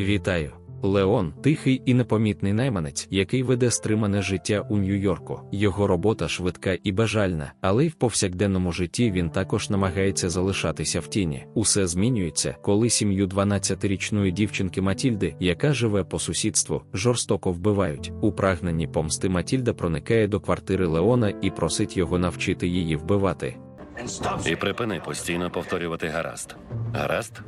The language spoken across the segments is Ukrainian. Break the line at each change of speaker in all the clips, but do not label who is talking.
Вітаю. Леон тихий і непомітний найманець, який веде стримане життя у Нью-Йорку. Його робота швидка і бажальна, але й в повсякденному житті він також намагається залишатися в тіні. Усе змінюється, коли сім'ю 12-річної дівчинки Матільди, яка живе по сусідству, жорстоко вбивають. У прагненні помсти Матільда проникає до квартири Леона і просить його навчити її вбивати.
І припини постійно повторювати гаразд. Гаразд?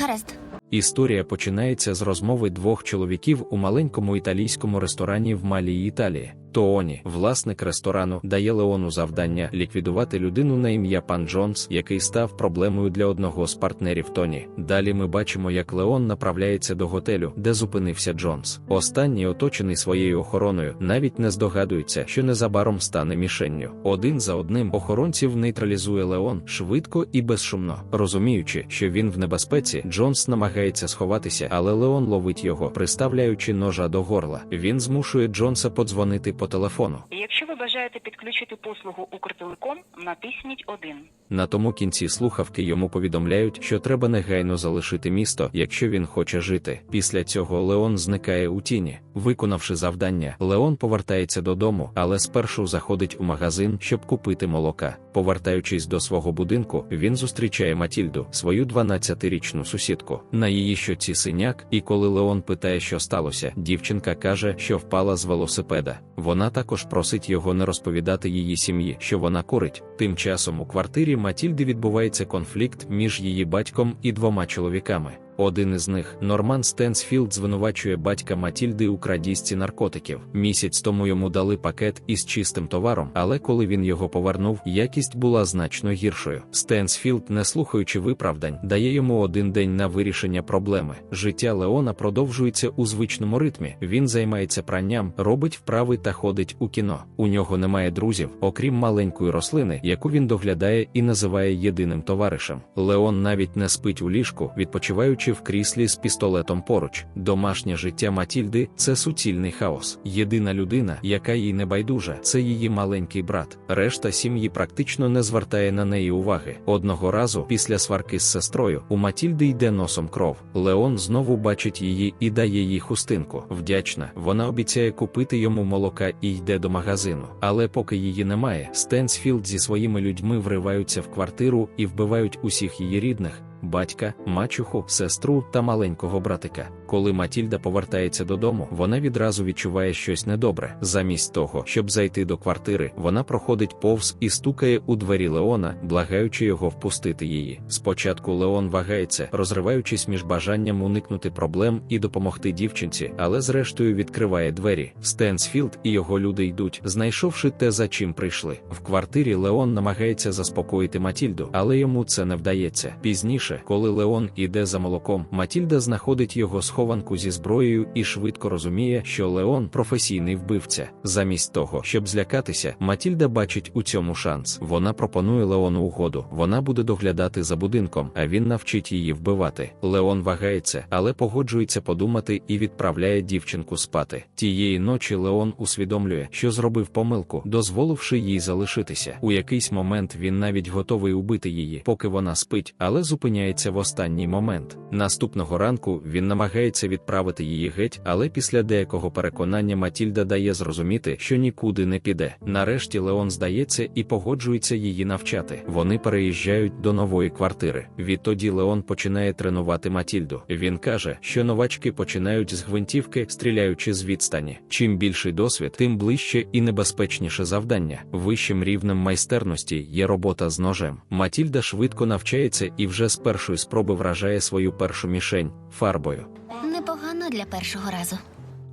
Гаразд.
Історія починається з розмови двох чоловіків у маленькому італійському ресторані в Малії Італії. Тооні, власник ресторану, дає Леону завдання ліквідувати людину на ім'я пан Джонс, який став проблемою для одного з партнерів Тоні. Далі ми бачимо, як Леон направляється до готелю, де зупинився Джонс. Останній, оточений своєю охороною, навіть не здогадується, що незабаром стане мішенню. Один за одним охоронців нейтралізує Леон швидко і безшумно. Розуміючи, що він в небезпеці, Джонс намагається сховатися, але Леон ловить його, приставляючи ножа до горла. Він змушує Джонса подзвонити по телефону.
Якщо ви бажаєте підключити послугу Укртелеком, натисніть 1.
На тому кінці слухавки йому повідомляють, що треба негайно залишити місто, якщо він хоче жити. Після цього Леон зникає у тіні. Виконавши завдання, Леон повертається додому, але спершу заходить у магазин, щоб купити молока. Повертаючись до свого будинку, він зустрічає Матільду, свою 12-річну сусідку. На її щоці синяк, і коли Леон питає, що сталося, дівчинка каже, що впала з велосипеда. Вона також просить його не розповідати її сім'ї, що вона курить. Тим часом у квартирі Матільди відбувається конфлікт між її батьком і двома чоловіками. Один із них, Норман Стенсфілд, звинувачує батька Матільди у крадіжці наркотиків. Місяць тому йому дали пакет із чистим товаром, але коли він його повернув, якість була значно гіршою. Стенсфілд, не слухаючи виправдань, дає йому один день на вирішення проблеми. Життя Леона продовжується у звичному ритмі. Він займається пранням, робить вправи та ходить у кіно. У нього немає друзів, окрім маленької рослини, яку він доглядає і називає єдиним товаришем. Леон навіть не спить у ліжку, відпочиваючи в кріслі з пістолетом поруч. Домашнє життя Матільди це суцільний хаос. Єдина людина, яка їй не байдужа, це її маленький брат. Решта сім'ї практично не звертає на неї уваги. Одного разу, після сварки з сестрою, у Матільди йде носом кров. Леон знову бачить її і дає їй хустинку. Вдячна, вона обіцяє купити йому молока і йде до магазину. Але поки її немає, Стенсфілд зі своїми людьми вриваються в квартиру і вбивають усіх її рідних батька, мачуху, сестру та маленького братика. Коли Матільда повертається додому, вона відразу відчуває щось недобре. Замість того, щоб зайти до квартири, вона проходить повз і стукає у двері Леона, благаючи його впустити її. Спочатку Леон вагається, розриваючись між бажанням уникнути проблем і допомогти дівчинці, але зрештою відкриває двері. Стенсфілд і його люди йдуть, знайшовши те, за чим прийшли. В квартирі Леон намагається заспокоїти Матільду, але йому це не вдається. Пізніше, коли Леон іде за молоком, Матільда знаходить його схованку зі зброєю і швидко розуміє, що Леон професійний вбивця. Замість того, щоб злякатися, Матільда бачить у цьому шанс. Вона пропонує Леону угоду. Вона буде доглядати за будинком, а він навчить її вбивати. Леон вагається, але погоджується подумати і відправляє дівчинку спати. Тієї ночі Леон усвідомлює, що зробив помилку, дозволивши їй залишитися. У якийсь момент він навіть готовий убити її, поки вона спить, але зупиняється в останній момент. Наступного ранку він намагається відправити її геть, але після деякого переконання Матільда дає зрозуміти, що нікуди не піде. Нарешті Леон здається і погоджується її навчати. Вони переїжджають до нової квартири. Відтоді Леон починає тренувати Матільду. Він каже, що новачки починають з гвинтівки, стріляючи з відстані. Чим більший досвід, тим ближче і небезпечніше завдання. Вищим рівнем майстерності є робота з ножем. Матільда швидко навчається і вже з першої спроби вражає свою першу мішень фарбою.
Непогано для першого разу.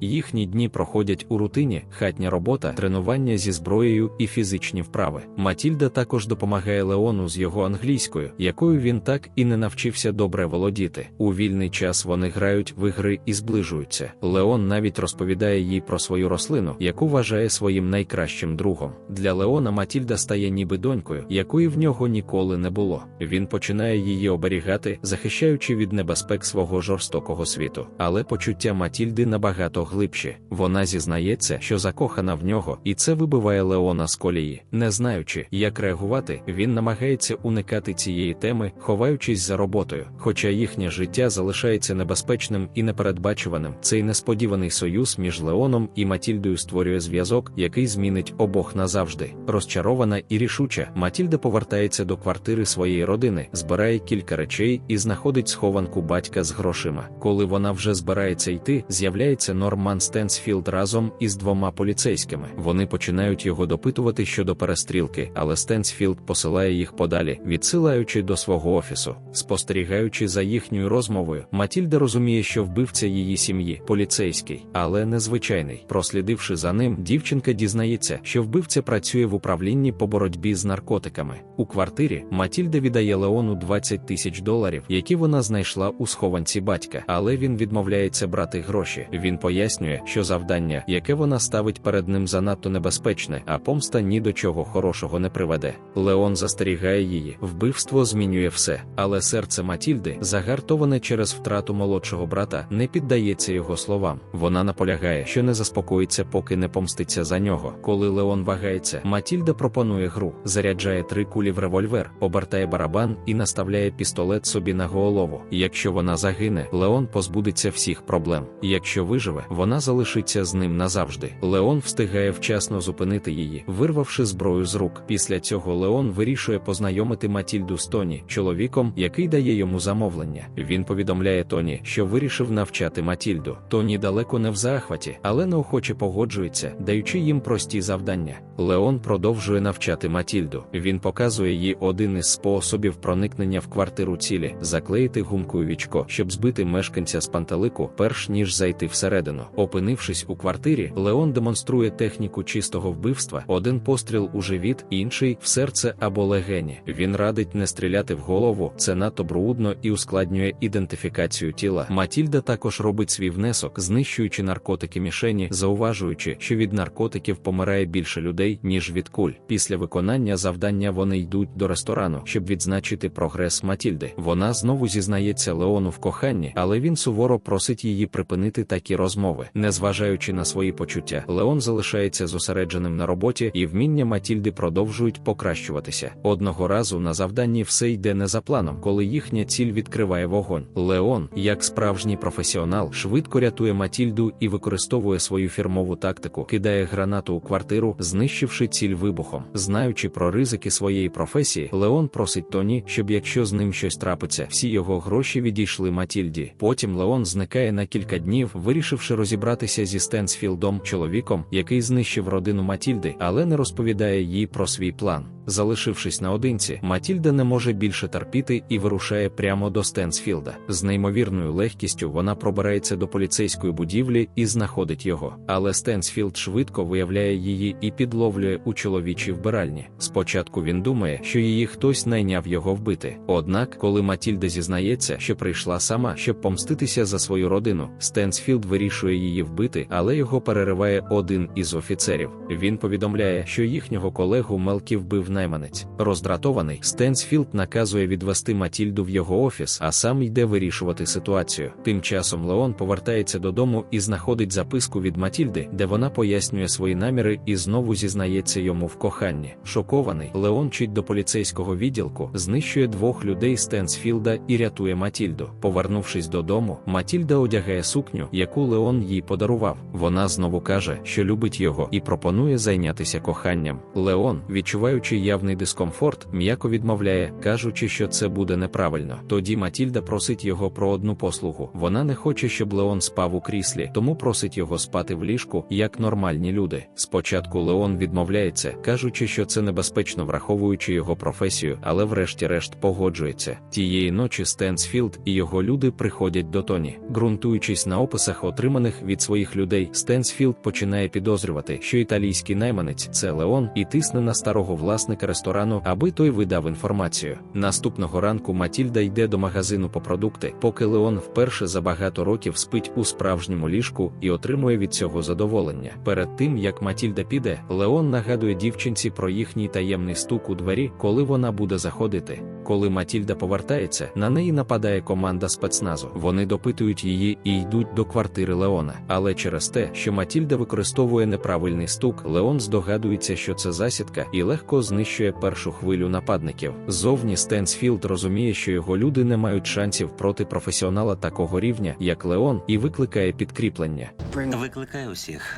Їхні дні проходять у рутині, хатня робота, тренування зі зброєю і фізичні вправи. Матільда також допомагає Леону з його англійською, якою він так і не навчився добре володіти. У вільний час вони грають в ігри і зближуються. Леон навіть розповідає їй про свою рослину, яку вважає своїм найкращим другом. Для Леона Матільда стає ніби донькою, якої в нього ніколи не було. Він починає її оберігати, захищаючи від небезпек свого жорстокого світу. Але почуття Матільди набагато глибші. Вона зізнається, що закохана в нього, і це вибиває Леона з колії. Не знаючи, як реагувати, він намагається уникати цієї теми, ховаючись за роботою. Хоча їхнє життя залишається небезпечним і непередбачуваним, цей несподіваний союз між Леоном і Матільдою створює зв'язок, який змінить обох назавжди. Розчарована і рішуча, Матільда повертається до квартири своєї родини, збирає кілька речей і знаходить схованку батька з грошима. Коли вона вже збирається йти, з'являється Норман Стенсфілд разом із двома поліцейськими. Вони починають його допитувати щодо перестрілки, але Стенсфілд посилає їх подалі, відсилаючи до свого офісу. Спостерігаючи за їхньою розмовою, Матільда розуміє, що вбивця її сім'ї поліцейський, але незвичайний. Прослідивши за ним, дівчинка дізнається, що вбивця працює в управлінні по боротьбі з наркотиками. У квартирі Матільда віддає Леону 20 тисяч доларів, які вона знайшла у схованці батька, але він відмовляється брати гроші. Він пояснює, що завдання, яке вона ставить перед ним, занадто небезпечне, а помста ні до чого хорошого не приведе. Леон застерігає її. Вбивство змінює все, але серце Матільди, загартоване через втрату молодшого брата, не піддається його словам. Вона наполягає, що не заспокоїться, поки не помститься за нього. Коли Леон вагається, Матільда пропонує гру, заряджає три кулі в револьвер, обертає барабан і наставляє пістолет собі на голову. Якщо вона загине, Леон позбудеться всіх проблем. Якщо виживе, вона залишиться з ним назавжди. Леон встигає вчасно зупинити її, вирвавши зброю з рук. Після цього Леон вирішує познайомити Матільду з Тоні, чоловіком, який дає йому замовлення. Він повідомляє Тоні, що вирішив навчати Матільду. Тоні далеко не в захваті, але неохоче погоджується, даючи їм прості завдання. Леон продовжує навчати Матільду. Він показує їй один із способів проникнення в квартиру цілі, заклеїти гумкою вічко, щоб збити мешканця з пантелику, перш ніж зайти всередину. Опинившись у квартирі, Леон демонструє техніку чистого вбивства: один постріл у живіт, інший в серце або легені. Він радить не стріляти в голову, це надто брудно і ускладнює ідентифікацію тіла. Матільда також робить свій внесок, знищуючи наркотики мішені, зауважуючи, що від наркотиків помирає більше людей, ніж від куль. Після виконання завдання вони йдуть до ресторану, щоб відзначити прогрес Матільди. Вона знову зізнається Леону в коханні, але він суворо просить її припинити такі розмови. Незважаючи на свої почуття, Леон залишається зосередженим на роботі, і вміння Матільди продовжують покращуватися. Одного разу на завданні все йде не за планом, коли їхня ціль відкриває вогонь. Леон, як справжній професіонал, швидко рятує Матільду і використовує свою фірмову тактику, кидає гранату у квартиру, знищивши ціль вибухом. Знаючи про ризики своєї професії, Леон просить Тоні, щоб якщо з ним щось трапиться, всі його гроші відійшли Матільді. Потім Леон зникає на кілька днів, вирішивши розібратися зі Стенсфілдом, чоловіком, який знищив родину Матільди, але не розповідає їй про свій план. Залишившись наодинці, Матільда не може більше терпіти і вирушає прямо до Стенсфілда. З неймовірною легкістю вона пробирається до поліцейської будівлі і знаходить його. Але Стенсфілд швидко виявляє її і підловлює у чоловічій вбиральні. Спочатку він думає, що її хтось найняв його вбити. Однак, коли Матільда зізнається, що прийшла сама, щоб помститися за свою родину, Стенсфілд вирішує її вбити, але його перериває один із офіцерів. Він повідомляє, що їхнього колегу Мелкі вбив найманець. Роздратований, Стенсфілд наказує відвести Матільду в його офіс, а сам йде вирішувати ситуацію. Тим часом Леон повертається додому і знаходить записку від Матільди, де вона пояснює свої наміри і знову зізнається йому в коханні. Шокований, Леон чить до поліцейського відділку, знищує двох людей Стенсфілда і рятує Матільду. Повернувшись додому, Матільда одягає сукню, яку Леон їй подарував. Вона знову каже, що любить його і пропонує зайнятися коханням. Леон, відчуваючи явний дискомфорт, м'яко відмовляє, кажучи, що це буде неправильно. Тоді Матільда просить його про одну послугу. Вона не хоче, щоб Леон спав у кріслі, тому просить його спати в ліжку, як нормальні люди. Спочатку Леон відмовляється, кажучи, що це небезпечно, враховуючи його професію, але врешті-решт погоджується. Тієї ночі Стенсфілд і його люди приходять до Тоні. Ґрунтуючись на описах, отриманих від своїх людей, Стенсфілд починає підозрювати, що італійський найманець це Леон і тисне на старого власника власника ресторану, аби той видав інформацію. Наступного ранку Матільда йде до магазину по продукти, поки Леон вперше за багато років спить у справжньому ліжку і отримує від цього задоволення. Перед тим як Матільда піде, Леон нагадує дівчинці про їхній таємний стук у двері, коли вона буде заходити. Коли Матільда повертається, на неї нападає команда спецназу. Вони допитують її і йдуть до квартири Леона. Але через те, що Матільда використовує неправильний стук, Леон здогадується, що це засідка, і легко знищує першу хвилю нападників. Зовні Стенсфілд розуміє, що його люди не мають шансів проти професіонала такого рівня, як Леон, і викликає підкріплення.
Викликай усіх.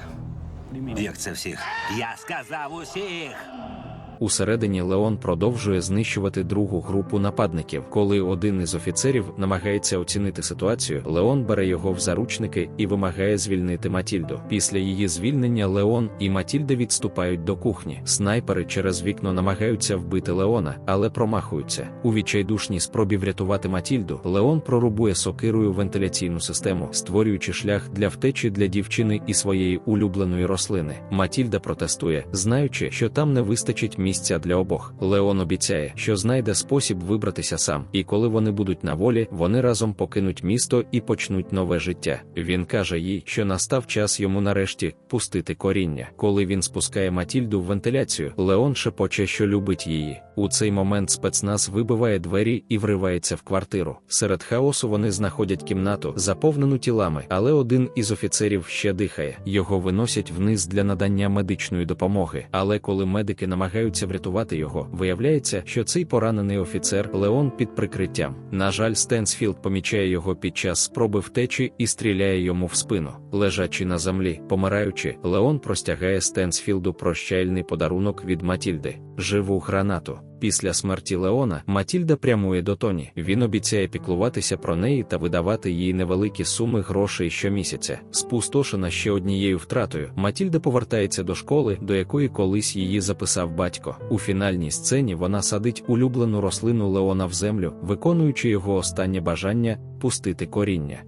Як це всіх? Я сказав усіх.
Усередині Леон продовжує знищувати другу групу нападників. Коли один із офіцерів намагається оцінити ситуацію, Леон бере його в заручники і вимагає звільнити Матільду. Після її звільнення Леон і Матільда відступають до кухні. Снайпери через вікно намагаються вбити Леона, але промахуються. У відчайдушній спробі врятувати Матільду, Леон прорубує сокирою вентиляційну систему, створюючи шлях для втечі для дівчини і своєї улюбленої рослини. Матільда протестує, знаючи, що там не вистачить місця для обох. Леон обіцяє, що знайде спосіб вибратися сам, і коли вони будуть на волі, вони разом покинуть місто і почнуть нове життя. Він каже їй, що настав час йому нарешті пустити коріння. Коли він спускає Матільду в вентиляцію, Леон шепоче, що любить її. У цей момент спецназ вибиває двері і вривається в квартиру. Серед хаосу вони знаходять кімнату, заповнену тілами, але один із офіцерів ще дихає. Його виносять вниз для надання медичної допомоги. Але коли медики намагаються врятувати його, виявляється, що цей поранений офіцер Леон під прикриттям. На жаль, Стенсфілд помічає його під час спроби втечі і стріляє йому в спину. Лежачи на землі, помираючи, Леон простягає Стенсфілду прощальний подарунок від Матільди живу гранату. Після смерті Леона Матільда прямує до Тоні. Він обіцяє піклуватися про неї та видавати їй невеликі суми грошей щомісяця. Спустошена ще однією втратою. Матільда повертається до школи, до якої колись її записав батько. У фінальній сцені вона садить улюблену рослину Леона в землю, виконуючи його останнє бажання пустити коріння.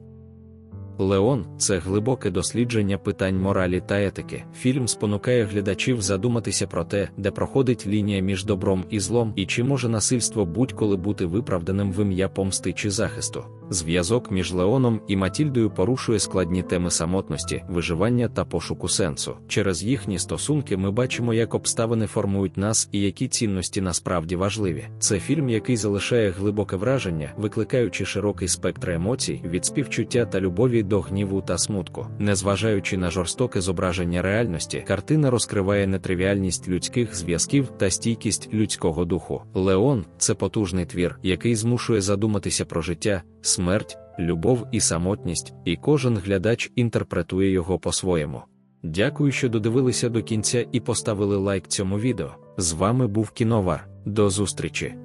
Леон це глибоке дослідження питань моралі та етики. Фільм спонукає глядачів задуматися про те, де проходить лінія між добром і злом, і чи може насильство будь-коли бути виправданим в ім'я помсти чи захисту. Зв'язок між Леоном і Матільдою порушує складні теми самотності, виживання та пошуку сенсу. Через їхні стосунки ми бачимо, як обставини формують нас і які цінності насправді важливі. Це фільм, який залишає глибоке враження, викликаючи широкий спектр емоцій від співчуття та любові до гніву та смутку. Незважаючи на жорстоке зображення реальності, картина розкриває нетривіальність людських зв'язків та стійкість людського духу. Леон це потужний твір, який змушує задуматися про життя, смерть, любов і самотність, і кожен глядач інтерпретує його по-своєму. Дякую, що додивилися до кінця і поставили лайк цьому відео. З вами був Кіновар. До зустрічі!